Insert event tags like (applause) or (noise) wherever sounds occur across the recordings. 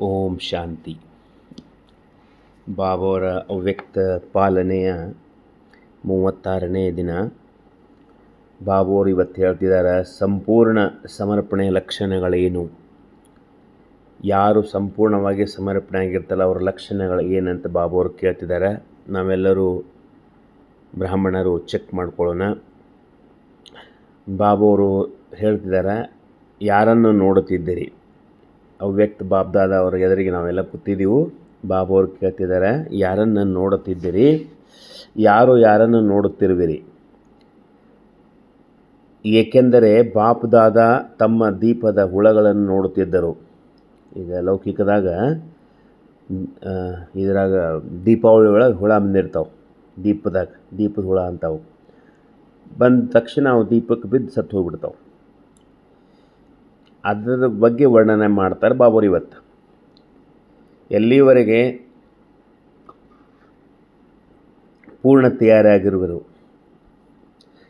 ಓಂ ಶಾಂತಿ. ಬಾಬಾವರ ಅವ್ಯಕ್ತ ಪಾಲನೆಯ ಮೂವತ್ತಾರನೇ ದಿನ. ಬಾಬೋರು ಇವತ್ತು ಹೇಳ್ತಿದ್ದಾರೆ ಸಂಪೂರ್ಣ ಸಮರ್ಪಣೆಯ ಲಕ್ಷಣಗಳೇನು? ಯಾರು ಸಂಪೂರ್ಣವಾಗಿ ಸಮರ್ಪಣೆ ಆಗಿರ್ತಲ್ಲ ಅವರ ಲಕ್ಷಣಗಳು ಏನಂತ ಬಾಬೋರು ಕೇಳ್ತಿದ್ದಾರೆ ನಾವೆಲ್ಲರೂ ಬ್ರಾಹ್ಮಣರು ಚೆಕ್ ಮಾಡ್ಕೊಳ್ಳೋಣ. ಬಾಬೋರು ಹೇಳ್ತಿದ್ದಾರೆ ಯಾರನ್ನು ನೋಡುತ್ತಿದ್ದೀರಿ? ಅವ್ಯಕ್ತ ಬಾಬ್ದಾದ ಅವರ ಎದುರಿಗೆ ನಾವೆಲ್ಲ ಕೂತಿದ್ದೀವಿ ಬಾಬು ಅವ್ರು ಕೇಳ್ತಿದ್ದಾರೆ, ಯಾರನ್ನು ನೋಡುತ್ತಿದ್ದೀರಿ? ಯಾರು ಯಾರನ್ನು ನೋಡುತ್ತಿರುವಿರಿ? ಏಕೆಂದರೆ ಬಾಪ್ದಾದ ತಮ್ಮ ದೀಪದ ಹುಳಗಳನ್ನು ನೋಡುತ್ತಿದ್ದರು. ಈಗ ಲೌಕಿಕದಾಗ ಇದ್ರಾಗ ದೀಪಾವಳಿ ಒಳಗೆ ಹುಳ ಬಂದಿರ್ತಾವೆ. ದೀಪದಾಗ, ದೀಪದ ಹುಳ ಅಂತಾವು. ಬಂದ ತಕ್ಷಣ ಅವು ದೀಪಕ್ಕೆ ಬಿದ್ದು ಸತ್ತು ಹೋಗ್ಬಿಡ್ತಾವೆ. ಅದರ ಬಗ್ಗೆ ವರ್ಣನೆ ಮಾಡ್ತಾರೆ ಬಾಬೋರು ಇವತ್ತು. ಎಲ್ಲಿವರೆಗೆ ಪೂರ್ಣ ತಯಾರಿಯಾಗಿರುವರು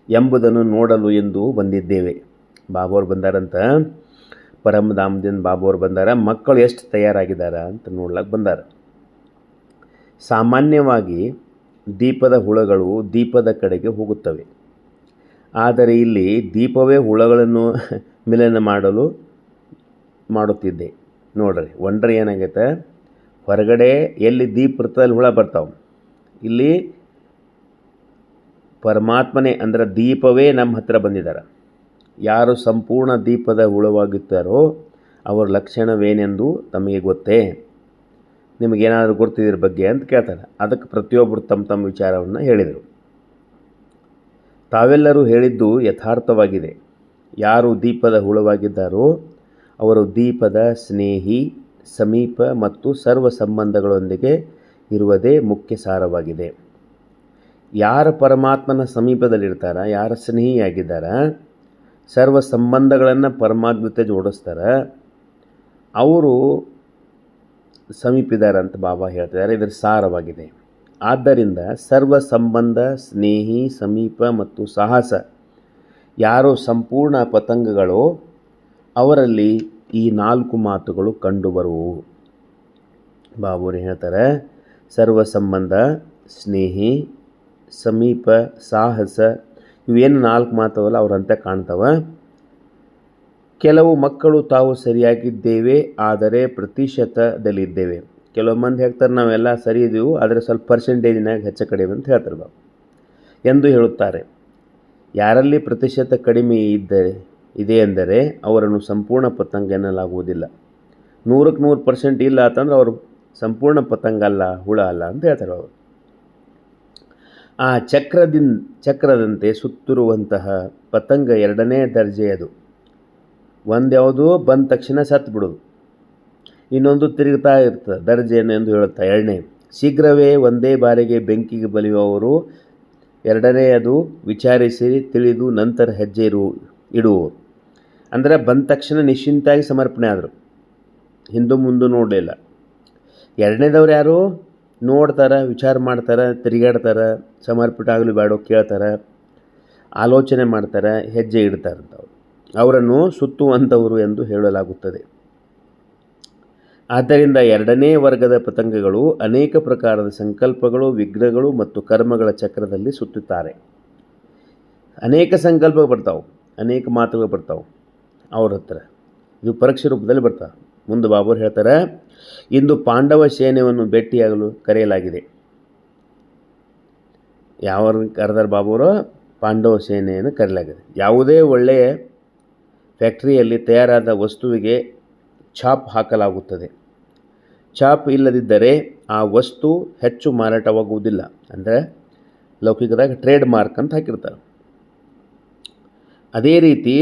ಎಂಬುದನ್ನು ನೋಡಲು ಎಂದು ಬಂದಿದ್ದೇವೆ. ಬಾಬೋರು ಬಂದಾರಂತ ಪರಮಧಾಮದಿಂದ ಬಾಬೋರು ಬಂದಾರ, ಮಕ್ಕಳು ಎಷ್ಟು ತಯಾರಾಗಿದ್ದಾರೆ ಅಂತ ನೋಡ್ಲಕ್ಕೆ ಬಂದಾರ. ಸಾಮಾನ್ಯವಾಗಿ ದೀಪದ ಹುಳಗಳು ದೀಪದ ಕಡೆಗೆ ಹೋಗುತ್ತವೆ. ಆದರೆ ಇಲ್ಲಿ ದೀಪವೇ ಹುಳಗಳನ್ನು (laughs) ಮಿಲನ ಮಾಡಲು ಮಾಡುತ್ತಿದ್ದೆ. ನೋಡ್ರಿ, ಒಂಡ್ರೆ ಏನಾಗೈತೆ? ಹೊರಗಡೆ ಎಲ್ಲಿ ದೀಪ ಹುಳ ಬರ್ತಾವೆ. ಇಲ್ಲಿ ಪರಮಾತ್ಮನೇ, ಅಂದರೆ ದೀಪವೇ ನಮ್ಮ ಹತ್ರ ಬಂದಿದ್ದಾರೆ. ಯಾರು ಸಂಪೂರ್ಣ ದೀಪದ ಹುಳವಾಗಿರ್ತಾರೋ, ಅವರ ಲಕ್ಷಣವೇನೆಂದು ತಮಗೆ ಗೊತ್ತೇ? ನಿಮಗೇನಾದರೂ ಗೊತ್ತಿದ್ರ ಬಗ್ಗೆ ಅಂತ ಕೇಳ್ತಾರೆ. ಅದಕ್ಕೆ ಪ್ರತಿಯೊಬ್ಬರು ತಮ್ಮ ತಮ್ಮ ವಿಚಾರವನ್ನು ಹೇಳಿದರು. ತಾವೆಲ್ಲರೂ ಹೇಳಿದ್ದು ಯಥಾರ್ಥವಾಗಿದೆ. ಯಾರು ದೀಪದ ಹುಳವಾಗಿದ್ದಾರೋ ಅವರು ದೀಪದ ಸ್ನೇಹಿ, ಸಮೀಪ ಮತ್ತು ಸರ್ವ ಸಂಬಂಧಗಳೊಂದಿಗೆ ಇರುವುದೇ ಮುಖ್ಯ ಸಾರವಾಗಿದೆ. ಯಾರ ಪರಮಾತ್ಮನ ಸಮೀಪದಲ್ಲಿರ್ತಾರ, ಯಾರ ಸ್ನೇಹಿಯಾಗಿದ್ದಾರ, ಸರ್ವ ಸಂಬಂಧಗಳನ್ನು ಪರಮಾತ್ಮ ಜೊತೆ ಜೋಡಿಸ್ತಾರೆ, ಅವರು ಸಮೀಪಿದ್ದಾರೆ ಅಂತ ಬಾಬಾ ಹೇಳ್ತಿದ್ದಾರೆ. ಇದರ ಸಾರವಾಗಿದೆ. ಆದ್ದರಿಂದ ಸರ್ವ ಸಂಬಂಧ, ಸ್ನೇಹಿ, ಸಮೀಪ ಮತ್ತು ಸಾಹಸ, ಯಾರು ಸಂಪೂರ್ಣ ಪತಂಗಗಳೋ ಅವರಲ್ಲಿ ಈ ನಾಲ್ಕು ಮಾತುಗಳು ಕಂಡುಬರುವು. ಬಾಬುರು ಹೇಳ್ತಾರೆ, ಸರ್ವ ಸಂಬಂಧ, ಸ್ನೇಹಿ, ಸಮೀಪ, ಸಾಹಸ ಇವೇನು ನಾಲ್ಕು ಮಾತವಲ್ಲ ಅವರಂತೆ ಕಾಣ್ತವ. ಕೆಲವು ಮಕ್ಕಳು ತಾವು ಸರಿಯಾಗಿದ್ದೇವೆ, ಆದರೆ ಪ್ರತಿಶತದಲ್ಲಿದ್ದೇವೆ. ಕೆಲವು ಮಂದಿ ಹೇಳ್ತಾರೆ, ನಾವೆಲ್ಲ ಸರಿ ಇದೀವು ಆದರೆ ಸ್ವಲ್ಪ ಪರ್ಸೆಂಟೇಜಿನಾಗ ಹೆಚ್ಚು ಕಡಿಮೆ ಅಂತ ಹೇಳ್ತಾರೆ ಬಾಬು. ಎಂದು ಹೇಳುತ್ತಾರೆ. ಯಾರಲ್ಲಿ ಪ್ರತಿಶತ ಕಡಿಮೆ ಇದ್ದರೆ ಇದೆ ಎಂದರೆ ಅವರನ್ನು ಸಂಪೂರ್ಣ ಪತಂಗ ಎನ್ನಲಾಗುವುದಿಲ್ಲ. ನೂರಕ್ಕೆ ನೂರು ಪರ್ಸೆಂಟ್ ಇಲ್ಲ ಅಂತಂದ್ರೆ ಅವರು ಸಂಪೂರ್ಣ ಪತಂಗ ಅಲ್ಲ, ಹುಳ ಅಲ್ಲ ಅಂತ ಹೇಳ್ತಾರೆ ಅವರು. ಆ ಚಕ್ರದಿಂದ ಚಕ್ರದಂತೆ ಸುತ್ತಿರುವಂತಹ ಪತಂಗ ಎರಡನೇ ದರ್ಜೆಯದು ಒಂದು ಯಾವುದು ಬಂದ ತಕ್ಷಣ ಸತ್ತು ಬಿಡೋದು. ಇನ್ನೊಂದು ತಿರುಗ್ತಾ ಇರ್ತದೆ, ದರ್ಜೆಯನ್ನು ಎಂದು ಹೇಳುತ್ತಾ ಎರಡನೇ, ಶೀಘ್ರವೇ ಒಂದೇ ಬಾರಿಗೆ ಬೆಂಕಿಗೆ ಬಲಿಯುವವರು, ಎರಡನೆಯದು ವಿಚಾರಿಸಿ ತಿಳಿದು ನಂತರ ಹೆಜ್ಜೆ ಇರು ಇಡುವರು ಅಂದರೆ ಬಂದ ತಕ್ಷಣ ನಿಶ್ಚಿಂತಾಗಿ ಸಮರ್ಪಣೆ ಆದರು. ಹಿಂದೂ ಮುಂದೆ ನೋಡಲಿಲ್ಲ ಎರಡನೇದವ್ರು ಯಾರು? ನೋಡ್ತಾರೆ, ವಿಚಾರ ಮಾಡ್ತಾರೆ, ತಿರುಗಾಡ್ತಾರೆ, ಸಮರ್ಪಿತ ಆಗಲಿ ಬೇಡೋ ಕೇಳ್ತಾರೆ, ಆಲೋಚನೆ ಮಾಡ್ತಾರೆ, ಹೆಜ್ಜೆ ಇಡ್ತಾರಂಥವ್ರು ಅವರನ್ನು ಸುತ್ತುವಂಥವರು ಎಂದು ಹೇಳಲಾಗುತ್ತದೆ. ಆದ್ದರಿಂದ ಎರಡನೇ ವರ್ಗದ ಪತಂಗಗಳು ಅನೇಕ ಪ್ರಕಾರದ ಸಂಕಲ್ಪಗಳು ವಿಘ್ನಗಳು ಮತ್ತು ಕರ್ಮಗಳ ಚಕ್ರದಲ್ಲಿ ಸುತ್ತುತ್ತಾರೆ. ಅನೇಕ ಸಂಕಲ್ಪ ಬರ್ತಾವೆ, ಅನೇಕ ಮಾತುಗಳು ಬರ್ತಾವೆ. ಅವ್ರ ಹತ್ರ. ಇದು ಪರೀಕ್ಷೆ ರೂಪದಲ್ಲಿ ಬರ್ತಾವೆ ಮುಂದೆ ಬಾಬರು ಹೇಳ್ತಾರೆ, ಇಂದು ಪಾಂಡವ ಸೇನೆಯನ್ನು ಭೇಟಿಯಾಗಲು ಕರೆಯಲಾಗಿದೆ. ಯಾವ ಕರೆದಾರ ಬಾಬುರು? ಪಾಂಡವ ಸೇನೆಯನ್ನು ಕರೆಯಲಾಗಿದೆ. ಯಾವುದೇ ಒಳ್ಳೆಯ ಫ್ಯಾಕ್ಟ್ರಿಯಲ್ಲಿ ತಯಾರಾದ ವಸ್ತುವಿಗೆ ಛಾಪ್ ಹಾಕಲಾಗುತ್ತದೆ. ಛಾಪ್ ಇಲ್ಲದಿದ್ದರೆ ಆ ವಸ್ತು ಹೆಚ್ಚು ಮಾರಾಟವಾಗುವುದಿಲ್ಲ. ಅಂದರೆ ಲೌಕಿಕದಾಗ ಟ್ರೇಡ್ ಮಾರ್ಕ್ ಅಂತ ಹಾಕಿರ್ತಾರೆ. ಅದೇ ರೀತಿ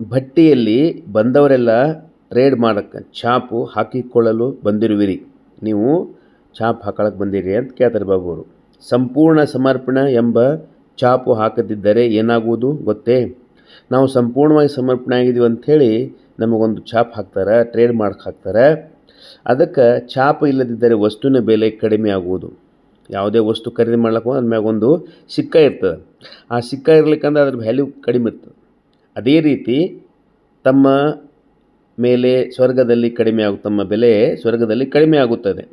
ಭಟ್ಟಿಯಲ್ಲಿ ಬಂದವರೆಲ್ಲ ಟ್ರೇಡ್ ಮಾಡಕ್ಕೆ ಛಾಪು ಹಾಕಿಕೊಳ್ಳಲು ಬಂದಿರುವಿರಿ. ನೀವು ಛಾಪ್ ಹಾಕೊಳಕ್ಕೆ ಬಂದಿರಿ ಅಂತ ಕೇಳ್ತಾರೆ ಬಾಬು ಅವರು ಸಂಪೂರ್ಣ ಸಮರ್ಪಣ ಎಂಬ ಛಾಪು ಹಾಕದಿದ್ದರೆ ಏನಾಗುವುದು ಗೊತ್ತೇ? ನಾವು ಸಂಪೂರ್ಣವಾಗಿ ಸಮರ್ಪಣೆ ಆಗಿದ್ದೀವಿ ಅಂಥೇಳಿ ನಮಗೊಂದು ಛಾಪ್ ಹಾಕ್ತಾರೆ ಟ್ರೇಡ್ ಮಾರ್ಕ್ ಹಾಕ್ತಾರೆ. ಅದಕ್ಕೆ ಛಾಪ್ ಇಲ್ಲದಿದ್ದರೆ ವಸ್ತುವಿನ ಬೆಲೆ ಕಡಿಮೆ ಆಗುವುದು. ಯಾವುದೇ ವಸ್ತು ಖರೀದಿ ಮಾಡ್ಲಿಕ್ಕೆ ಅದ್ರ ಮ್ಯಾಗ ಒಂದು ಸಿಕ್ಕ ಇರ್ತದೆ. ಆ ಸಿಕ್ಕ ಇರ್ಲಿಕ್ಕಂದ್ರೆ ಅದ್ರ ವ್ಯಾಲ್ಯೂ ಕಡಿಮೆ ಇರ್ತದೆ. ಅದೇ ರೀತಿ ತಮ್ಮ ಮೇಲೆ ಸ್ವರ್ಗದಲ್ಲಿ ಕಡಿಮೆ ಆಗು, ತಮ್ಮ ಬೆಲೆ ಸ್ವರ್ಗದಲ್ಲಿ ಕಡಿಮೆ ಆಗುತ್ತದೆ.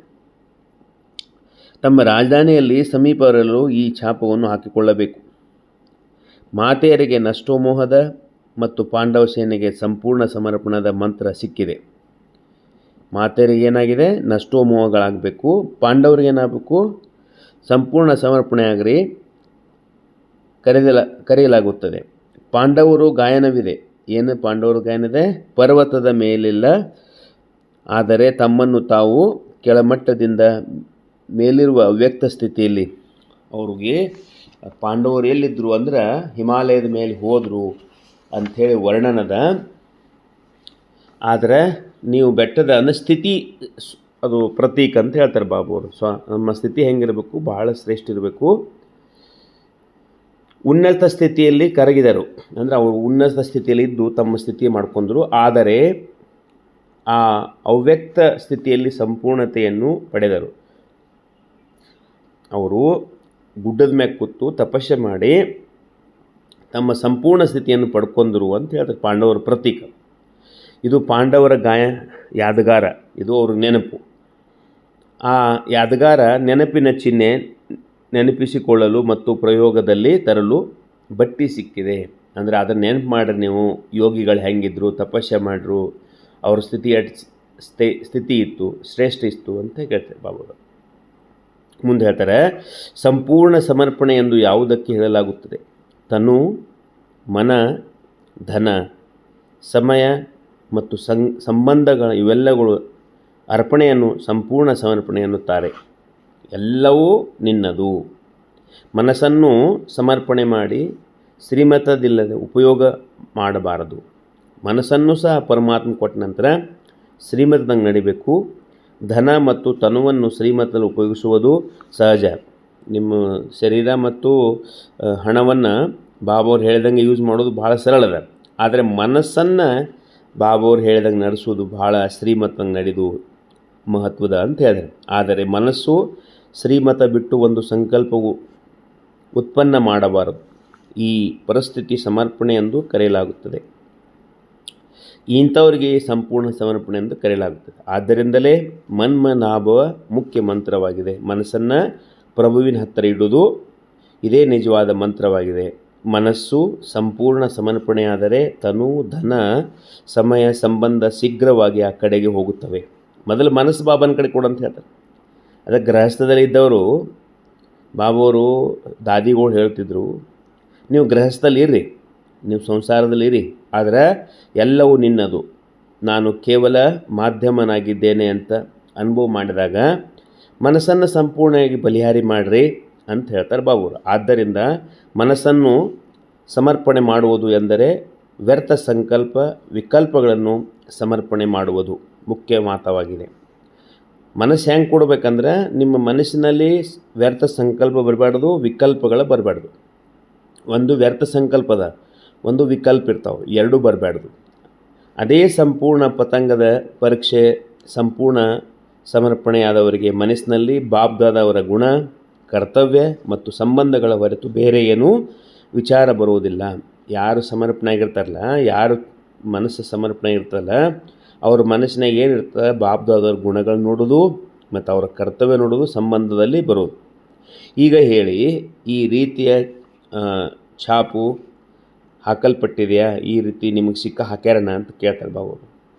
ತಮ್ಮ ರಾಜಧಾನಿಯಲ್ಲಿ ಸಮೀಪ ಬರಲು ಈ ಛಾಪವನ್ನು ಹಾಕಿಕೊಳ್ಳಬೇಕು. ಮಾತೆಯರಿಗೆ ನಷ್ಟೋಮೋಹದ ಮತ್ತು ಪಾಂಡವ ಸೇನೆಗೆ ಸಂಪೂರ್ಣ ಸಮರ್ಪಣದ ಮಂತ್ರ ಸಿಕ್ಕಿದೆ. ಮಾತೆಯರಿಗೆ ಏನಾಗಿದೆ? ನಷ್ಟೋಮೋಹಗಳಾಗಬೇಕು ಪಾಂಡವರಿಗೆ ಏನಾಗಬೇಕು? ಸಂಪೂರ್ಣ ಸಮರ್ಪಣೆ ಆಗ್ರಿ ಕರೆದಲ, ಕರೆಯಲಾಗುತ್ತದೆ. ಪಾಂಡವರು ಗಾಯನವಿದೆ. ಏನು ಪಾಂಡವರು ಗಾಯನವಿದೆ? ಪರ್ವತದ ಮೇಲಿಲ್ಲ. ಆದರೆ ತಮ್ಮನ್ನು ತಾವು ಕೆಳಮಟ್ಟದಿಂದ ಮೇಲಿರುವ ಅವ್ಯಕ್ತ ಸ್ಥಿತಿಯಲ್ಲಿ. ಅವ್ರಿಗೆ ಪಾಂಡವರು ಎಲ್ಲಿದ್ದರು ಅಂದ್ರೆ ಹಿಮಾಲಯದ ಮೇಲೆ ಹೋದರು ಅಂಥೇಳಿ ವರ್ಣನದ. ಆದರೆ ನೀವು ಬೆಟ್ಟದ ಅಂದರೆ ಸ್ಥಿತಿ ಅದು ಪ್ರತೀಕ ಅಂತ ಹೇಳ್ತಾರೆ ಬಾಬು ಅವರು. ಸ್ವ ನಮ್ಮ ಸ್ಥಿತಿ ಹೆಂಗಿರಬೇಕು? ಬಹಳ ಶ್ರೇಷ್ಠ ಇರಬೇಕು. ಉನ್ನತ ಸ್ಥಿತಿಯಲ್ಲಿ ಕರಗಿದರು. ಅಂದರೆ ಅವರು ಉನ್ನತ ಸ್ಥಿತಿಯಲ್ಲಿ ಇದ್ದು ತಮ್ಮ ಸ್ಥಿತಿ ಮಾಡ್ಕೊಂಡರು. ಆದರೆ ಆ ಅವ್ಯಕ್ತ ಸ್ಥಿತಿಯಲ್ಲಿ ಸಂಪೂರ್ಣತೆಯನ್ನು ಪಡೆದರು. ಅವರು ಗುಡ್ಡದ ಮ್ಯಾಗ ಕೂತು ತಪಸ್ಸೆ ಮಾಡಿ ತಮ್ಮ ಸಂಪೂರ್ಣ ಸ್ಥಿತಿಯನ್ನು ಪಡ್ಕೊಂಡ್ರು ಅಂತ ಹೇಳ್ತಾರೆ ಪಾಂಡವರ ಪ್ರತೀಕ. ಇದು ಪಾಂಡವರ ಗಾಯ, ಯಾದಗಾರ. ಇದು ಅವ್ರ ನೆನಪು. ಆ ಯಾದಗಾರ ನೆನಪಿನ ಚಿಹ್ನೆ ನೆನಪಿಸಿಕೊಳ್ಳಲು ಮತ್ತು ಪ್ರಯೋಗದಲ್ಲಿ ತರಲು ಬಟ್ಟಿ ಸಿಕ್ಕಿದೆ. ಅಂದರೆ ಅದನ್ನು ನೆನಪು ಮಾಡ್ರಿ ನೀವು. ಯೋಗಿಗಳು ಹೆಂಗಿದ್ರು ತಪಸ್ಸೆ ಮಾಡ್ರು, ಅವ್ರ ಸ್ಥಿತಿ ಸ್ಥೆ ಸ್ಥಿತಿ ಇತ್ತು, ಶ್ರೇಷ್ಠ ಇತ್ತು ಅಂತ ಹೇಳ್ತಾರೆ ಬಾಬುಗಳು ಮುಂದೆ ಹೇಳ್ತಾರೆ, ಸಂಪೂರ್ಣ ಸಮರ್ಪಣೆ ಎಂದು ಯಾವುದಕ್ಕೆ ಹೇಳಲಾಗುತ್ತದೆ? ತನು, ಮನ, ಧನ, ಸಮಯ ಮತ್ತು ಸಂ, ಸಂಬಂಧಗಳ ಇವೆಲ್ಲಗಳು ಅರ್ಪಣೆಯನ್ನು, ಸಂಪೂರ್ಣ ಸಮರ್ಪಣೆ ಎನ್ನುತ್ತಾರೆ ಎಲ್ಲವೂ ನಿನ್ನದು. ಮನಸ್ಸನ್ನು ಸಮರ್ಪಣೆ ಮಾಡಿ ಶ್ರೀಮತದಿಲ್ಲದೆ ಉಪಯೋಗ ಮಾಡಬಾರದು. ಮನಸ್ಸನ್ನು ಸಹ ಪರಮಾತ್ಮ ಕೊಟ್ಟ ನಂತರ ಶ್ರೀಮತದಂಗೆ ನಡಿಬೇಕು. ಧನ ಮತ್ತು ತನುವನ್ನು ಶ್ರೀಮತದಲ್ಲಿ ಉಪಯೋಗಿಸುವುದು ಸಹಜ. ನಿಮ್ಮ ಶರೀರ ಮತ್ತು ಹಣವನ್ನು ಬಾಬಾವ್ರು ಹೇಳಿದಂಗೆ ಯೂಸ್ ಮಾಡೋದು ಭಾಳ ಸರಳದ ಆದರೆ ಮನಸ್ಸನ್ನು ಬಾಬಾವ್ರು ಹೇಳಿದಂಗೆ ನಡೆಸೋದು ಭಾಳ ಶ್ರೀಮತಂಗೆ ನಡೆದು ಮಹತ್ವದ ಅಂತ ಹೇಳಿದ್ರು. ಆದರೆ ಮನಸ್ಸು ಶ್ರೀಮತ ಬಿಟ್ಟು ಒಂದು ಸಂಕಲ್ಪವು ಉತ್ಪನ್ನ ಮಾಡಬಾರದು. ಈ ಪರಿಸ್ಥಿತಿ ಸಮರ್ಪಣೆ ಎಂದು ಕರೆಯಲಾಗುತ್ತದೆ. ಇಂಥವರಿಗೆ ಸಂಪೂರ್ಣ ಸಮರ್ಪಣೆ ಎಂದು ಕರೆಯಲಾಗುತ್ತದೆ. ಆದ್ದರಿಂದಲೇ ಮನ್ಮನಾಭವ ಮುಖ್ಯ ಮಂತ್ರವಾಗಿದೆ. ಮನಸ್ಸನ್ನು ಪ್ರಭುವಿನ ಹತ್ತಿರ ಇಡುವುದು ಇದೇ ನಿಜವಾದ ಮಂತ್ರವಾಗಿದೆ. ಮನಸ್ಸು ಸಂಪೂರ್ಣ ಸಮರ್ಪಣೆಯಾದರೆ ತನು, ಧನ, ಸಮಯ, ಸಂಬಂಧ ಶೀಘ್ರವಾಗಿ ಆ ಕಡೆಗೆ ಹೋಗುತ್ತವೆ. ಮೊದಲು ಮನಸ್ಸು ಬಾಬನ ಕಡೆ ಕೊಡು ಅಂತ ಹೇಳ್ತಾರೆ. ಅದಕ್ಕೆ ಗೃಹಸ್ಥದಲ್ಲಿ ಇದ್ದವರು, ಬಾಬವರು, ದಾದಿಗಳು ಹೇಳ್ತಿದ್ರು ನೀವು ಗೃಹಸ್ಥಲ್ಲಿ ಇರ್ರಿ ನೀವು ಸಂಸಾರದಲ್ಲಿ ಇರಿ, ಆದರೆ ಎಲ್ಲವೂ ನಿನ್ನದು. ನಾನು ಕೇವಲ ಮಾಧ್ಯಮನಾಗಿದ್ದೇನೆ ಅಂತ ಅನುಭವ ಮಾಡಿದಾಗ ಮನಸ್ಸನ್ನು ಸಂಪೂರ್ಣವಾಗಿ ಬಲಿಹಾರಿ ಮಾಡಿರಿ ಅಂತ ಹೇಳ್ತಾರೆ ಬಾಬುರು ಆದ್ದರಿಂದ ಮನಸ್ಸನ್ನು ಸಮರ್ಪಣೆ ಮಾಡುವುದು ಎಂದರೆ ವ್ಯರ್ಥ ಸಂಕಲ್ಪ ವಿಕಲ್ಪಗಳನ್ನು ಸಮರ್ಪಣೆ ಮಾಡುವುದು ಮುಖ್ಯ ಮಾತವಾಗಿದೆ. ಮನಸ್ಸು ಹೆಂಗೆ ಕೊಡ್ಬೇಕಂದ್ರೆ ನಿಮ್ಮ ಮನಸ್ಸಿನಲ್ಲಿ ವ್ಯರ್ಥ ಸಂಕಲ್ಪ ಬರಬಾರ್ದು, ವಿಕಲ್ಪಗಳು ಬರಬಾರ್ದು. ಒಂದು ವ್ಯರ್ಥ ಸಂಕಲ್ಪದ ಒಂದು ವಿಕಲ್ಪ ಇರ್ತಾವೆ, ಎರಡೂ ಬರಬಾರ್ದು. ಅದೇ ಸಂಪೂರ್ಣ ಪತಂಗದ ಪರೀಕ್ಷೆ, ಸಂಪೂರ್ಣ ಸಮರ್ಪಣೆಯಾದವರಿಗೆ ಮನಸ್ಸಿನಲ್ಲಿ ಬಾಬ್ದಾದವರ ಗುಣ, ಕರ್ತವ್ಯ ಮತ್ತು ಸಂಬಂಧಗಳ ಹೊರತು ಬೇರೆ ಏನೂ ವಿಚಾರ ಬರುವುದಿಲ್ಲ. ಯಾರು ಸಮರ್ಪಣೆ ಆಗಿರ್ತಾರಲ್ಲ ಯಾರು ಮನಸ್ಸು ಸಮರ್ಪಣೆ ಇರ್ತಲ್ಲ ಅವ್ರ ಮನಸ್ಸಿನಾಗ ಏನಿರ್ತದೆ ಬಾಬ್ದಾದವ್ರ ಗುಣಗಳು ನೋಡೋದು ಮತ್ತು ಅವರ ಕರ್ತವ್ಯ ನೋಡೋದು ಸಂಬಂಧದಲ್ಲಿ ಬರೋದು. ಈಗ ಹೇಳಿ, ಈ ರೀತಿಯ ಛಾಪು ಹಾಕಲ್ಪಟ್ಟಿದೆಯಾ? ಈ ರೀತಿ ನಿಮಗೆ ಸಿಕ್ಕ ಹಾಕ್ಯಾರಣ ಅಂತ ಕೇಳ್ತಾರೆ ಬಾಬು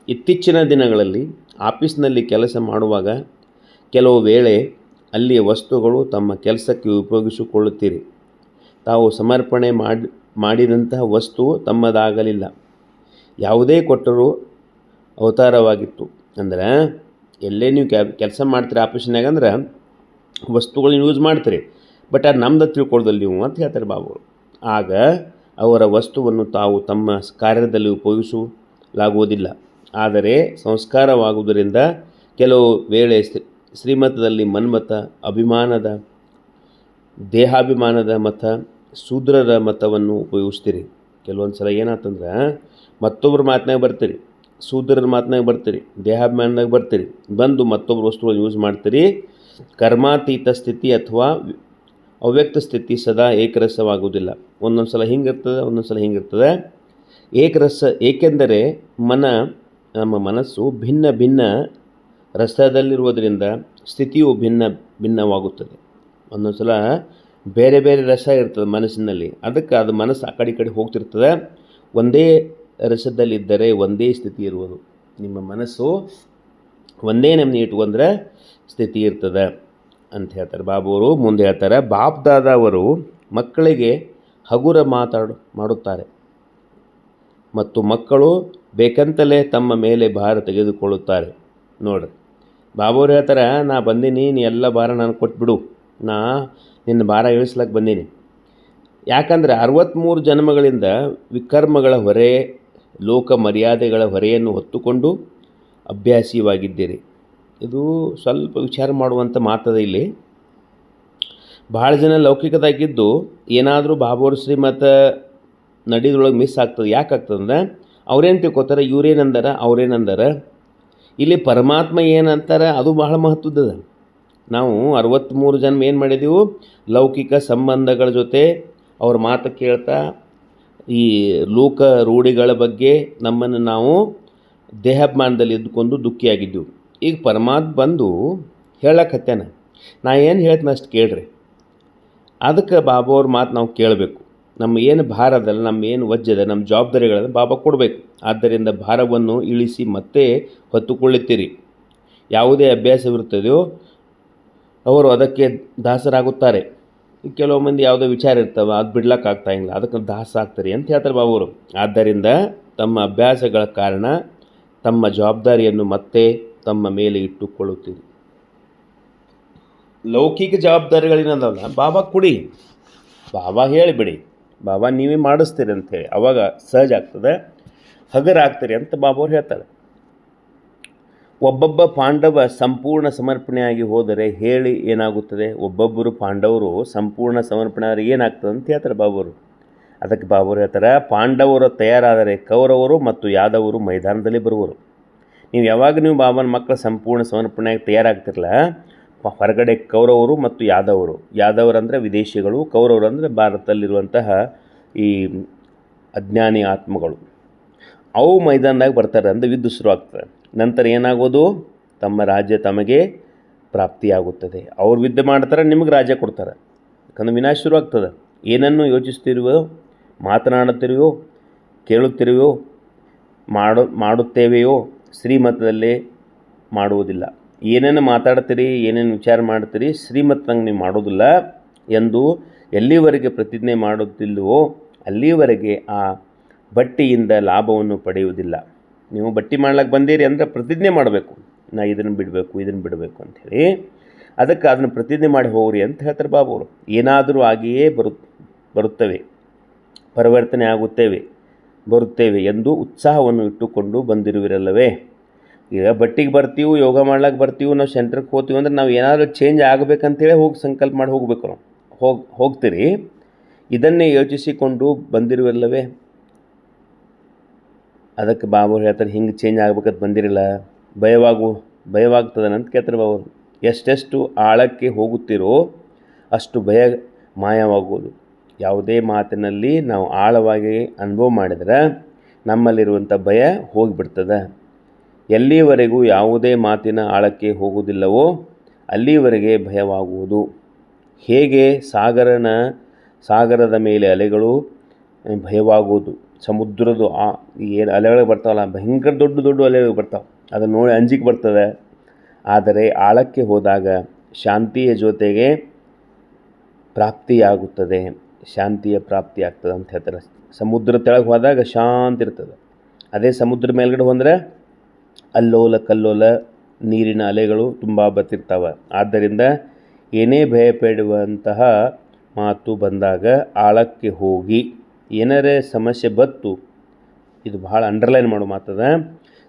ಇತ್ತೀಚಿನ ದಿನಗಳಲ್ಲಿ ಆಫೀಸ್ನಲ್ಲಿ ಕೆಲಸ ಮಾಡುವಾಗ ಕೆಲವು ವೇಳೆ ಅಲ್ಲಿಯ ವಸ್ತುಗಳು ತಮ್ಮ ಕೆಲಸಕ್ಕೆ ಉಪಯೋಗಿಸಿಕೊಳ್ಳುತ್ತೀರಿ. ತಾವು ಸಮರ್ಪಣೆ ಮಾಡಿ, ಮಾಡಿದಂತಹ ವಸ್ತು ತಮ್ಮದಾಗಲಿಲ್ಲ. ಯಾವುದೇ ಕೊಟ್ಟರೂ ಅವತಾರವಾಗಿತ್ತು. ಅಂದ್ರೆ ಎಲ್ಲೇ ನೀವು ಕೆಲಸ ಮಾಡ್ತೀರಿ ಆಫೀಸ್ನಾಗ ಅಂದ್ರೆ ವಸ್ತುಗಳನ್ನ ಯೂಸ್ ಮಾಡ್ತೀರಿ. ಬಟ್ ಅದು ನಮ್ದು ತಿಳ್ಕೊಳ್ದಲ್ಲ ನೀವು ಅಂತ ಹೇಳ್ತಾರೆ ಬಾಬುಗಳು. ಆಗ ಅವರ ವಸ್ತುವನ್ನು ತಾವು ತಮ್ಮ ಕಾರ್ಯದಲ್ಲಿ ಉಪಯೋಗಿಸಲಾಗುವುದಿಲ್ಲ ಆದರೆ ಸಂಸ್ಕಾರವಾಗುವುದರಿಂದ ಕೆಲವು ವೇಳೆ ಶ್ರೀ- ಶ್ರೀಮತದಲ್ಲಿ ಮನ್ಮತ ಅಭಿಮಾನದ, ದೇಹಾಭಿಮಾನದ ಮತ ಶೂದ್ರರ ಮತವನ್ನು ಉಪಯೋಗಿಸ್ತೀರಿ. ಕೆಲವೊಂದು ಸಲ ಏನಾಯ್ತಂದ್ರೆ ಮತ್ತೊಬ್ಬರ ಮಾತನಾಗ ಬರ್ತೀರಿ. ಶೂದ್ರರ ಮಾತನಾಗ ಬರ್ತೀರಿ, ದೇಹಾಭಿಮಾನದಾಗ ಬರ್ತೀರಿ, ಬಂದು ಮತ್ತೊಬ್ಬರು ವಸ್ತುಗಳು ಯೂಸ್ ಮಾಡ್ತೀರಿ. ಕರ್ಮಾತೀತ ಸ್ಥಿತಿ ಅಥವಾ ಅವ್ಯಕ್ತ ಸ್ಥಿತಿ ಸದಾ ಏಕರಸವಾಗುವುದಿಲ್ಲ. ಒಂದೊಂದು ಸಲ ಹಿಂಗಿರ್ತದೆ, ಒಂದೊಂದು ಸಲ ಹಿಂಗಿರ್ತದೆ. ಏಕರಸ, ಏಕೆಂದರೆ ಮನ, ನಮ್ಮ ಮನಸ್ಸು ಭಿನ್ನ ಭಿನ್ನ ರಸದಲ್ಲಿರುವುದರಿಂದ ಸ್ಥಿತಿಯು ಭಿನ್ನ ಭಿನ್ನವಾಗುತ್ತದೆ. ಒಂದೊಂದು ಸಲ ಬೇರೆ ಬೇರೆ ರಸ ಇರ್ತದೆ ಮನಸ್ಸಿನಲ್ಲಿ. ಅದಕ್ಕೆ ಅದು ಮನಸ್ಸು ಆ ಕಡೆ ಕಡೆ ಹೋಗ್ತಿರ್ತದೆ. ಒಂದೇ ರಸದಲ್ಲಿದ್ದರೆ ಒಂದೇ ಸ್ಥಿತಿ ಇರುವುದು. ನಿಮ್ಮ ಮನಸ್ಸು ಒಂದೇ ನೆಮ್ಮದಿ ಇಟ್ಕೊಂಡ್ರೆ ಸ್ಥಿತಿ ಇರ್ತದೆ ಅಂತ ಹೇಳ್ತಾರೆ. ಬಾಬು ಅವರು ಮುಂದೆ ಹೇಳ್ತಾರೆ ಬಾಪ್ ದಾದವರು ಮಕ್ಕಳಿಗೆ ಹಗುರ ಮಾತಾಡು, ಮಾಡುತ್ತಾರೆ. ಮತ್ತು ಮಕ್ಕಳು ಬೇಕಂತಲೇ ತಮ್ಮ ಮೇಲೆ ಭಾರ ತೆಗೆದುಕೊಳ್ಳುತ್ತಾರೆ. ನೋಡ್ರಿ, ಬಾಬುವ್ರು ಹೇಳ್ತಾರೆ, ನಾ ಬಂದೀನಿ, ನೀ ಎಲ್ಲ ಭಾರ ನಾನು ಕೊಟ್ಬಿಡು ನಾ ನಿನ್ನ ಭಾರ ಇಳಿಸ್ಲಕ್ಕೆ ಬಂದೀನಿ. ಯಾಕಂದರೆ ಅರವತ್ತ್ಮೂರು ಜನ್ಮಗಳಿಂದ ವಿಕರ್ಮಗಳ ಹೊರೆ ಲೋಕ ಮರ್ಯಾದೆಗಳ ಹೊರೆಯನ್ನು ಹೊತ್ತುಕೊಂಡು ಅಭ್ಯಾಸಿಯಾಗಿದ್ದೀರಿ ಇದು ಸ್ವಲ್ಪ ವಿಚಾರ ಮಾಡುವಂಥ ಮಾತದ ಇಲ್ಲಿ. ಭಾಳ ಜನ ಲೌಕಿಕದಾಗಿದ್ದು ಏನಾದರೂ ಬಾಬೋರ್ ಶ್ರೀಮತ ನಡಿದ್ರೊಳಗೆ ಮಿಸ್ ಆಗ್ತದೆ. ಯಾಕೆ ಆಗ್ತದಂದ್ರೆ ಅವ್ರೇನು ತಿಳ್ಕೊತಾರೆ? ಇವ್ರೇನಂದಾರ? ಅವ್ರೇನಂದಾರ? ಇಲ್ಲಿ ಪರಮಾತ್ಮ ಏನಂತಾರೆ? ಅದು ಬಹಳ ಮಹತ್ವದ ನಾವು ಅರವತ್ತ್ಮೂರು ಜನ್ಮ ಏನು ಮಾಡಿದೆವು? ಲೌಕಿಕ ಸಂಬಂಧಗಳ ಜೊತೆ ಅವ್ರ ಮಾತು ಕೇಳ್ತಾ ಈ ಲೋಕ ರೂಢಿಗಳ ಬಗ್ಗೆ ನಮ್ಮನ್ನು ನಾವು ದೇಹಾಭಿಮಾನದಲ್ಲಿ ಇದ್ದುಕೊಂಡು ದುಃಖಿಯಾಗಿದ್ದೆವು ಈಗ ಪರಮಾತ್ಮ ಬಂದು ಹೇಳಕತ್ಯಾನ ನಾ ಏನು ಹೇಳ್ತೀನಿ ಅಷ್ಟು ಕೇಳ್ರಿ. ಅದಕ್ಕೆ ಬಾಬಾ ಅವ್ರ ಮಾತು ನಾವು ಕೇಳಬೇಕು. ನಮ್ಮ ಏನು ಭಾರ ಅದಲ್ಲ, ನಮ್ಮ ಏನು ವಜ್ಜದ ನಮ್ಮ ಜವಾಬ್ದಾರಿಗಳನ್ನು ಬಾಬಾ ಕೊಡಬೇಕು. ಆದ್ದರಿಂದ ಭಾರವನ್ನು ಇಳಿಸಿ ಮತ್ತೆ ಹೊತ್ತುಕೊಳ್ಳುತ್ತೀರಿ. ಯಾವುದೇ ಅಭ್ಯಾಸವಿರುತ್ತದೆಯೋ, ಅವರು ಅದಕ್ಕೆ ದಾಸರಾಗುತ್ತಾರೆ. ಕೆಲವು ಮಂದಿ ಯಾವುದೋ ವಿಚಾರ ಇರ್ತವೆ, ಅದು ಬಿಡ್ಲಕ್ಕೆ ಆಗ್ತಾ ಇಲ್ಲ, ಅದಕ್ಕೆ ದಾಸ ಆಗ್ತಾರೆ ಅಂತ ಹೇಳ್ತಾರೆ ಬಾಬವರು ಆದ್ದರಿಂದ ತಮ್ಮ ಅಭ್ಯಾಸಗಳ ಕಾರಣ ತಮ್ಮ ಜವಾಬ್ದಾರಿಯನ್ನು ಮತ್ತೆ ತಮ್ಮ ಮೇಲೆ ಇಟ್ಟುಕೊಳ್ಳುತ್ತೀರಿ. ಲೌಕಿಕ ಜವಾಬ್ದಾರಿಗಳೇನದಲ್ಲ, ಬಾಬಾ ಕುಡಿ. ಬಾಬಾ ಹೇಳಿಬಿಡಿ, ಬಾಬಾ ನೀವೇ ಮಾಡಿಸ್ತೀರಿ ಅಂಥೇಳಿ ಅವಾಗ ಸಹಜ ಆಗ್ತದೆ, ಹಗರ ಆಗ್ತೀರಿ ಅಂತ ಬಾಬಾ ಅವ್ರು ಹೇಳ್ತಾರೆ. ಒಬ್ಬೊಬ್ಬ ಪಾಂಡವ ಸಂಪೂರ್ಣ ಸಮರ್ಪಣೆಯಾಗಿ ಹೋದರೆ ಹೇಳಿ ಏನಾಗುತ್ತದೆ? ಒಬ್ಬೊಬ್ಬರು ಪಾಂಡವರು ಸಂಪೂರ್ಣ ಸಮರ್ಪಣೆ ಆದರೆ ಏನಾಗ್ತದೆ ಅಂತ ಹೇಳ್ತಾರೆ ಬಾಬರು ಅದಕ್ಕೆ ಬಾಬರು ಹೇಳ್ತಾರೆ, ಪಾಂಡವರು ತಯಾರಾದರೆ ಕೌರವರು ಮತ್ತು ಯಾದವರು ಮೈದಾನದಲ್ಲಿ ಬರುವರು. ನೀವು ಯಾವಾಗ ನೀವು ಬಾಬನ ಮಕ್ಕಳ ಸಂಪೂರ್ಣ ಸಮರ್ಪಣೆಯಾಗಿ ತಯಾರಾಗ್ತಿರಲ್ಲ ಹೊರಗಡೆ ಕೌರವರು ಮತ್ತು ಯಾದವರು. ಯಾದವರಂದರೆ ವಿದೇಶಿಗಳು, ಕೌರವರು ಅಂದರೆ ಭಾರತದಲ್ಲಿರುವಂತಹ ಈ ಅಜ್ಞಾನಿ ಆತ್ಮಗಳು. ಅವು ಮೈದಾನದಾಗ ಬರ್ತಾರೆ ಅಂದರೆ ಯುದ್ಧ ಶುರು ಆಗ್ತದೆ ನಂತರ ಏನಾಗೋದು? ತಮ್ಮ ರಾಜ್ಯ ತಮಗೆ ಪ್ರಾಪ್ತಿಯಾಗುತ್ತದೆ. ಅವ್ರು ವಿದ್ಯೆ ಮಾಡ್ತಾರೆ, ನಿಮಗೆ ರಾಜ್ಯ ಕೊಡ್ತಾರೆ. ಯಾಕಂದ್ರೆ ವಿನಾಶ ಶುರುವಾಗ್ತದೆ. ಏನನ್ನು ಯೋಚಿಸ್ತಿರುವೋ, ಮಾತನಾಡುತ್ತಿರುವೋ, ಕೇಳುತ್ತಿರುವೋ, ಮಾಡು, ಮಾಡುತ್ತೇವೆಯೋ, ಶ್ರೀಮತದಲ್ಲಿ ಮಾಡುವುದಿಲ್ಲ. ಏನೇನು ಮಾತಾಡ್ತೀರಿ, ಏನೇನು ವಿಚಾರ ಮಾಡ್ತೀರಿ ಶ್ರೀಮತಂಗೆ ನೀವು ಮಾಡೋದಿಲ್ಲ ಎಂದು ಎಲ್ಲಿವರೆಗೆ ಪ್ರತಿಜ್ಞೆ ಮಾಡುತ್ತಿಲ್ಲವೋ, ಅಲ್ಲಿವರೆಗೆ ಆ ಬಟ್ಟಿಯಿಂದ ಲಾಭವನ್ನು ಪಡೆಯುವುದಿಲ್ಲ. ನೀವು ಬಟ್ಟಿ ಮಾಡ್ಲಿಕ್ಕೆ ಬಂದೀರಿ ಅಂದರೆ ಪ್ರತಿಜ್ಞೆ ಮಾಡಬೇಕು. ನಾ ಇದನ್ನು ಬಿಡಬೇಕು ಇದನ್ನು ಬಿಡಬೇಕು ಅಂಥೇಳಿ ಅದಕ್ಕೆ ಅದನ್ನು ಪ್ರತಿಜ್ಞೆ ಮಾಡಿ ಹೋಗ್ರಿ ಅಂತ ಹೇಳ್ತಾರೆ ಬಾಬು ಅವರು ಏನಾದರೂ ಆಗಿಯೇ ಬರು ಬರುತ್ತವೆ. ಪರಿವರ್ತನೆ ಆಗುತ್ತೇವೆ, ಬರುತ್ತೇವೆ ಎಂದು ಉತ್ಸಾಹವನ್ನು ಇಟ್ಟುಕೊಂಡು ಬಂದಿರುವಿರಲ್ಲವೇ. ಈಗ ಬಟ್ಟಿಗೆ ಬರ್ತೀವಿ, ಯೋಗ ಮಾಡ್ಲಿಕ್ಕೆ ಬರ್ತೀವಿ, ನಾವು ಸೆಂಟ್ರಿಗೆ ಹೋಗ್ತೀವಿ ಅಂದರೆ ನಾವು ಏನಾದರೂ ಚೇಂಜ್ ಆಗಬೇಕಂತೇಳಿ ಹೋಗಿ ಸಂಕಲ್ಪ ಮಾಡಿ ಹೋಗಬೇಕು ನಾವು. ಹೋಗಿ, ಹೋಗ್ತೀರಿ. ಇದನ್ನೇ ಯೋಚಿಸಿಕೊಂಡು ಬಂದಿರುವಲ್ಲವೇ ಅದಕ್ಕೆ ಬಾಬು ಹೇಳ್ತಾರೆ, ಹಿಂಗೆ ಚೇಂಜ್ ಆಗ್ಬೇಕಂತ ಬಂದಿರಲ್ಲ, ಭಯವಾಗು ಭಯವಾಗ್ತದನ ಅಂತ ಕೇಳ್ತಾರೆ ಬಾಬು ಎಷ್ಟೆಷ್ಟು ಆಳಕ್ಕೆ ಹೋಗುತ್ತೀರೋ ಅಷ್ಟು ಭಯ ಮಾಯವಾಗುವುದು. ಯಾವುದೇ ಮಾತಿನಲ್ಲಿ ನಾವು ಆಳವಾಗಿ ಅನುಭವ ಮಾಡಿದ್ರೆ ನಮ್ಮಲ್ಲಿರುವಂಥ ಭಯ ಹೋಗಿಬಿಡ್ತದೆ. ಎಲ್ಲಿವರೆಗೂ ಯಾವುದೇ ಮಾತಿನ ಆಳಕ್ಕೆ ಹೋಗುವುದಿಲ್ಲವೋ ಅಲ್ಲಿಯವರೆಗೆ ಭಯವಾಗುವುದು. ಹೇಗೆ ಸಾಗರನ, ಸಾಗರದ ಮೇಲೆ ಅಲೆಗಳು ಭಯವಾಗುವುದು. ಸಮುದ್ರದ ಆ ಏನು ಅಲೆಗಳು ಬರ್ತಾವಲ್ಲ, ಭಯಂಕರ ದೊಡ್ಡ ದೊಡ್ಡ ಅಲೆಗಳು ಬರ್ತಾವೆ. ಅದನ್ನು ನೋಡಿ ಅಂಜಿಕೆ ಬರ್ತದೆ. ಆದರೆ ಆಳಕ್ಕೆ ಹೋದಾಗ ಶಾಂತಿಯ ಜೊತೆಗೆ ಪ್ರಾಪ್ತಿಯಾಗುತ್ತದೆ. ಶಾಂತಿಯ ಪ್ರಾಪ್ತಿ ಆಗ್ತದೆ ಅಂತ ಹೇಳ್ತಾರೆ. ಸಮುದ್ರ ತೆಳಗೆ ಹೋದಾಗ ಶಾಂತಿ ಇರ್ತದೆ. ಅದೇ ಸಮುದ್ರ ಮೇಲ್ಗಡೆ ಹೋದರೆ ಅಲ್ಲೋಲ ಕಲ್ಲೋಲ ನೀರಿನ ಅಲೆಗಳು ತುಂಬ ಬರ್ತಿರ್ತಾವೆ. ಆದ್ದರಿಂದ ಏನೇ ಭಯಪಡುವಂತಹ ಮಾತು ಬಂದಾಗ ಆಳಕ್ಕೆ ಹೋಗಿ ಏನಾರೇ ಸಮಸ್ಯೆ ಬತ್ತು, ಇದು ಭಾಳ ಅಂಡರ್ಲೈನ್ ಮಾಡೋ ಮಾತದ.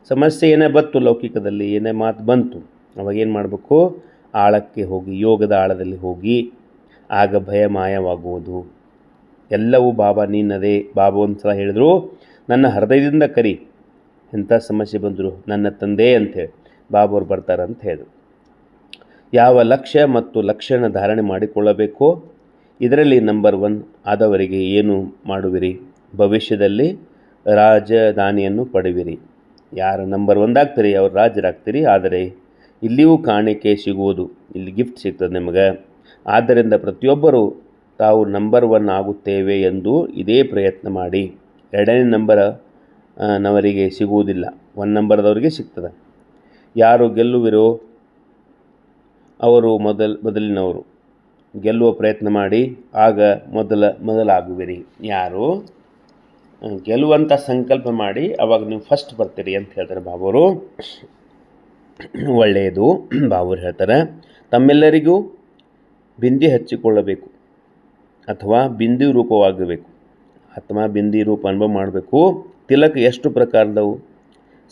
ಸಮಸ್ಯೆ ಏನೇ ಬತ್ತು ಲೌಕಿಕದಲ್ಲಿ, ಏನೇ ಮಾತು ಬಂತು, ಅವಾಗ ಏನು ಮಾಡಬೇಕು? ಆಳಕ್ಕೆ ಹೋಗಿ, ಯೋಗದ ಆಳದಲ್ಲಿ ಹೋಗಿ, ಆಗ ಭಯ ಮಾಯವಾಗುವುದು. ಎಲ್ಲವೂ ಬಾಬಾ ನೀನದೇ. ಬಾಬಾ ಒಂದು ಸಲ ಹೇಳಿದ್ರು, ನನ್ನ ಹೃದಯದಿಂದ ಕರಿ ಎಂಥ ಸಮಸ್ಯೆ ಬಂದರು ನನ್ನ ತಂದೆ ಅಂಥೇಳಿ ಬಾಬವ್ರು ಬರ್ತಾರೆ ಅಂತ ಹೇಳಿದ್ರು. ಯಾವ ಲಕ್ಷ್ಯ ಮತ್ತು ಲಕ್ಷಣ ಧಾರಣೆ ಮಾಡಿಕೊಳ್ಳಬೇಕೋ? ಇದರಲ್ಲಿ ನಂಬರ್ ಒನ್ ಆದವರಿಗೆ ಏನು ಮಾಡುವಿರಿ? ಭವಿಷ್ಯದಲ್ಲಿ ರಾಜಧಾನಿಯನ್ನು ಪಡೆವಿರಿ. ಯಾರು ನಂಬರ್ ಒಂದಾಗ್ತೀರಿ? ಅವ್ರು ರಾಜರಾಗ್ತೀರಿ. ಆದರೆ ಇಲ್ಲಿಯೂ ಕಾಣಿಕೆ ಸಿಗುವುದು, ಇಲ್ಲಿ ಗಿಫ್ಟ್ ಸಿಗ್ತದೆ ನಿಮಗೆ. ಆದ್ದರಿಂದ ಪ್ರತಿಯೊಬ್ಬರು ತಾವು ನಂಬರ್ ಒನ್ ಆಗುತ್ತೇವೆ ಎಂದು ಇದೇ ಪ್ರಯತ್ನ ಮಾಡಿ. ಎರಡನೇ ನಂಬರ್ ನವರಿಗೆ ಸಿಗುವುದಿಲ್ಲ. ಒನ್ ನಂಬರ್ದವರಿಗೆ ಸಿಗ್ತದೆ. ಯಾರು ಗೆಲ್ಲುವಿರೋ, ಅವರು ಮೊದಲ, ಮೊದಲಿನವರು. ಗೆಲ್ಲುವ ಪ್ರಯತ್ನ ಮಾಡಿ, ಆಗ ಮೊದಲ, ಮೊದಲಾಗುವಿರಿ. ಯಾರು? ಗೆಲ್ಲುವಂಥ ಸಂಕಲ್ಪ ಮಾಡಿ, ಅವಾಗ ನೀವು ಫಸ್ಟ್ ಬರ್ತೀರಿ ಅಂತ ಹೇಳ್ತಾರೆ ಬಾಬುರು. ಒಳ್ಳೆಯದು ಬಾಬುರು ಹೇಳ್ತಾರೆ. ತಮ್ಮೆಲ್ಲರಿಗೂ ಬಿಂದಿ ಹಚ್ಚಿಕೊಳ್ಳಬೇಕು, ಅಥವಾ ಬಿಂದಿ ರೂಪವಾಗಬೇಕು ಅಥವಾ ಬಿಂದಿ, ರೂಪ ಅನುಭವ ಮಾಡಬೇಕು. ತಿಲಕ ಎಷ್ಟು ಪ್ರಕಾರದವು?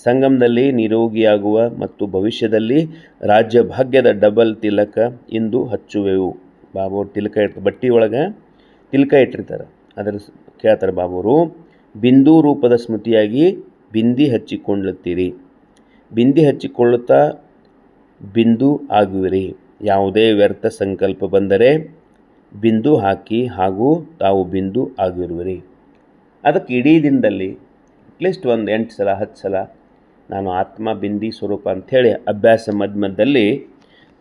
ಸಂಗಮದಲ್ಲಿ ನಿರೋಗಿಯಾಗುವ ಮತ್ತು ಭವಿಷ್ಯದಲ್ಲಿ ರಾಜ್ಯ ಭಾಗ್ಯದ double Tilaka into ಹಚ್ಚುವೆವು. Babu Tilaka it ಬಟ್ಟಿ ಒಳಗೆ ತಿಲಕ ಇಟ್ಟಿರ್ತಾರೆ. ಅದರ ಕೇಳ್ತಾರೆ ಬಾಬುರು ಬಿಂದು ರೂಪದ ಸ್ಮೃತಿಯಾಗಿ ಬಿಂದಿ ಹಚ್ಚಿಕೊಳ್ಳುತ್ತೀರಿ. ಬಿಂದಿ ಹಚ್ಚಿಕೊಳ್ಳುತ್ತಾ ಬಿಂದು ಆಗುವಿರಿ. ಯಾವುದೇ ವ್ಯರ್ಥ ಸಂಕಲ್ಪ ಬಂದರೆ ಬಿಂದು ಹಾಕಿ ಹಾಗೂ ತಾವು ಬಿಂದು ಆಗಿರುವಿರಿ. ಅದಕ್ಕೆ ಇಡೀ ದಿನದಲ್ಲಿ ಅಟ್ಲೀಸ್ಟ್ ಒಂದು ಎಂಟು ಸಲ, ಹತ್ತು ಸಲ ನಾನು ಆತ್ಮ ಬಿಂದಿ ಸ್ವರೂಪ ಅಂಥೇಳಿ ಅಭ್ಯಾಸ ಮಧ್ಯಮದಲ್ಲಿ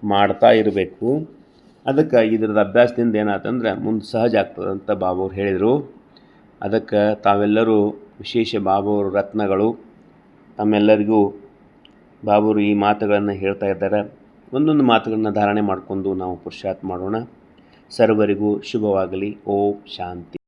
ಮಾಡ್ತಾ ಇರಬೇಕು. ಅದಕ್ಕೆ ಇದ್ರದ್ದು ಅಭ್ಯಾಸದಿಂದ ಏನಾಯ್ತಂದ್ರೆ ಮುಂದೆ ಸಹಜ ಆಗ್ತದೆ ಅಂತ ಹೇಳಿದರು. ಅದಕ್ಕೆ ತಾವೆಲ್ಲರೂ ವಿಶೇಷ ಬಾಬುವ್ರ ರತ್ನಗಳು. ತಮ್ಮೆಲ್ಲರಿಗೂ ಬಾಬುರು ಈ ಮಾತುಗಳನ್ನು ಹೇಳ್ತಾ ಇದ್ದಾರೆ. ಒಂದೊಂದು ಮಾತುಗಳನ್ನು ಧಾರಣೆ ಮಾಡಿಕೊಂಡು ನಾವು ಪುರುಷಾರ್ಥ ಮಾಡೋಣ. ಸರ್ವರಿಗೂ ಶುಭವಾಗಲಿ. ಓಂ ಶಾಂತಿ.